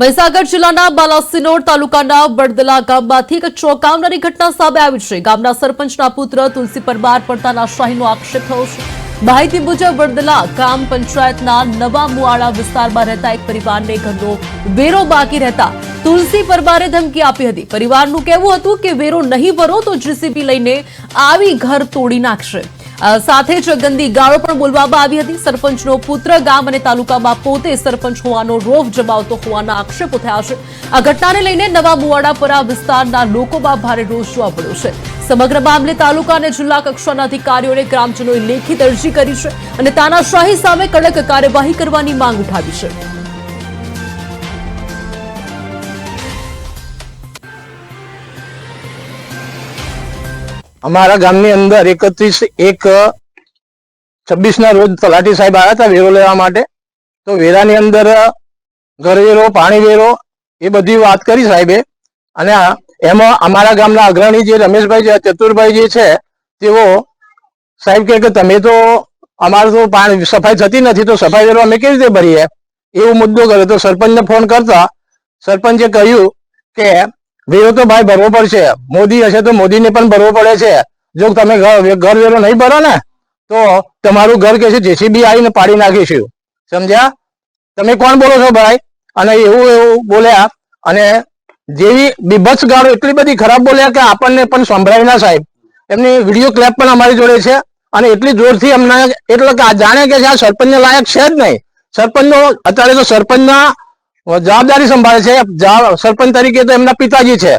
મહીસાગર જિલ્લાના બાલાસિનોર તાલુકાના બળદલા ગામમાંથી એક ચોંકાવનારી ઘટના સામે આવી છે. ગામના સરપંચના પુત્ર તુલસી પરમાર પર તાનાશાહીનો આક્ષેપ થયો છે. માહિતી મુજબ, વડદલા ગ્રામ પંચાયતના નવા મુવાડા વિસ્તારમાં રહેતા એક પરિવારને ઘરનો વેરો બાકી રહેતા તુલસી પરમારે ધમકી આપી હતી. પરિવારનું કહેવું હતું કે, વેરો નહીં ભરો તો જીસીબી લઈને આવી ઘર તોડી નાખશે. સાથે જ ગંદી ગાળો પણ બોલવામાં આવી હતી. સરપંચનો પુત્ર ગામ અને તાલુકામાં પોતે સરપંચ હોવાનો રોફ જમાવતો હોવાના આક્ષેપો થયા છે. આ ઘટનાને લઈને નવા મુવાડાપરા વિસ્તારના લોકોમાં ભારે રોષ જોવા મળ્યો છે. સમગ્ર મામલે તાલુકા અને જિલ્લા કક્ષાના અધિકારીઓને ગ્રામજનોએ લેખિત અરજી કરી છે અને તાનાશાહી સામે કડક કાર્યવાહી કરવાની માંગ ઉઠાવી છે. અમારા ગામની અંદર એકત્રીસ, એક છવ્વીસ ના રોજ તલાટી સાહેબ આવ્યા હતા વેરો લેવા માટે. તો વેરાની અંદર ઘર વેરો, પાણી વેરો, એ બધી વાત કરી સાહેબે. અને એમાં અમારા ગામના અગ્રણી જે રમેશભાઈ જે ચતુરભાઈ જે છે, તેઓ સાહેબ કે તમે તો, અમારે તો પાણી સફાઈ થતી નથી, તો સફાઈ વેરો અમે કેવી રીતે ભરીએ? એવો મુદ્દો કર્યો. તો સરપંચને ફોન કરતા, સરપંચે કહ્યું કે વેરો તો ભાઈ ભરવો પડશે. મોદી હશે તો મોદીને પણ ભરવો પડે છે. જો તમે ઘર વેરો નહીં ભરો ને, તો તમારું ઘર કે છે જેસીબી આવીને પાડી નાખીશું. સમજ્યા? તમે કોણ બોલો છો ભાઈ? અને એવું એવું બોલ્યા. અને જેવી બીભત્સ ગાળો એટલી બધી ખરાબ બોલ્યા કે આપણને પણ સંભળાય ના સાહેબ. એમની વીડિયો ક્લેપ પણ અમારી જોડે છે. અને એટલી જોરથી અમને એટલે જાણે કે આ સરપંચને લાયક છે જ નહીં. સરપંચનો અત્યારે તો સરપંચના જવાબદારી સંભાળે છે. સરપંચ તરીકે તો એમના પિતાજી છે.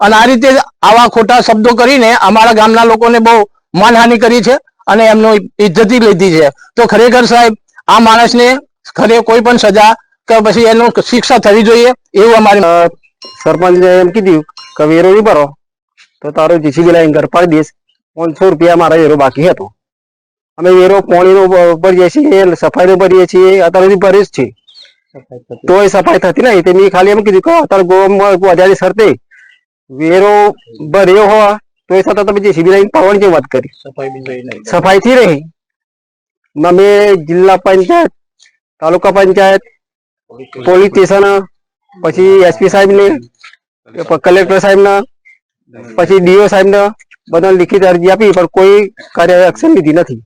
અને આ રીતે આવા ખોટા શબ્દો કરીને અમારા ગામના લોકોને બહુ માનહાનિ કરી છે અને એમનો ઇજ્જતી લીધી છે. તો ખરેખર સાહેબ, આ માણસને ખરે કોઈ પણ સજા કે પછી એનું શિક્ષા થવી જોઈએ એવું અમારી સરપંચે એમ કીધું કે વેરો નહીં ભરો, તો તારો જીસીબી લાઈન ઘર પાડી દઈશ. પાંચસો રૂપિયા મારા વેરો બાકી હતો. અમે વેરો પોણીનો ભરીએ છીએ, સફાઈનો ભરીએ છીએ અત્યારે ભરીએ જ છીએ. તોય સફાઈ થતી નહીં. તે મેં ખાલી એમ કીધું કે અત્યારે ગોવામાં વધારે શરતે વેરો ભર્યો હોય તોય છતાં તમે જીસીબી લાઈન પાવન જે વાત કરી. સફાઈ થી રહી અમે જિલ્લા પંચાયત તાલુકા પંચાયત પોલીસ સ્ટેશન પછી એસપી સાહેબ ને કલેક્ટર સાહેબ ના પછી ડીઓ સાહેબ ને બધા લિખિત અરજી આપી પણ કોઈ કાર્ય એક્શન લીધી નથી.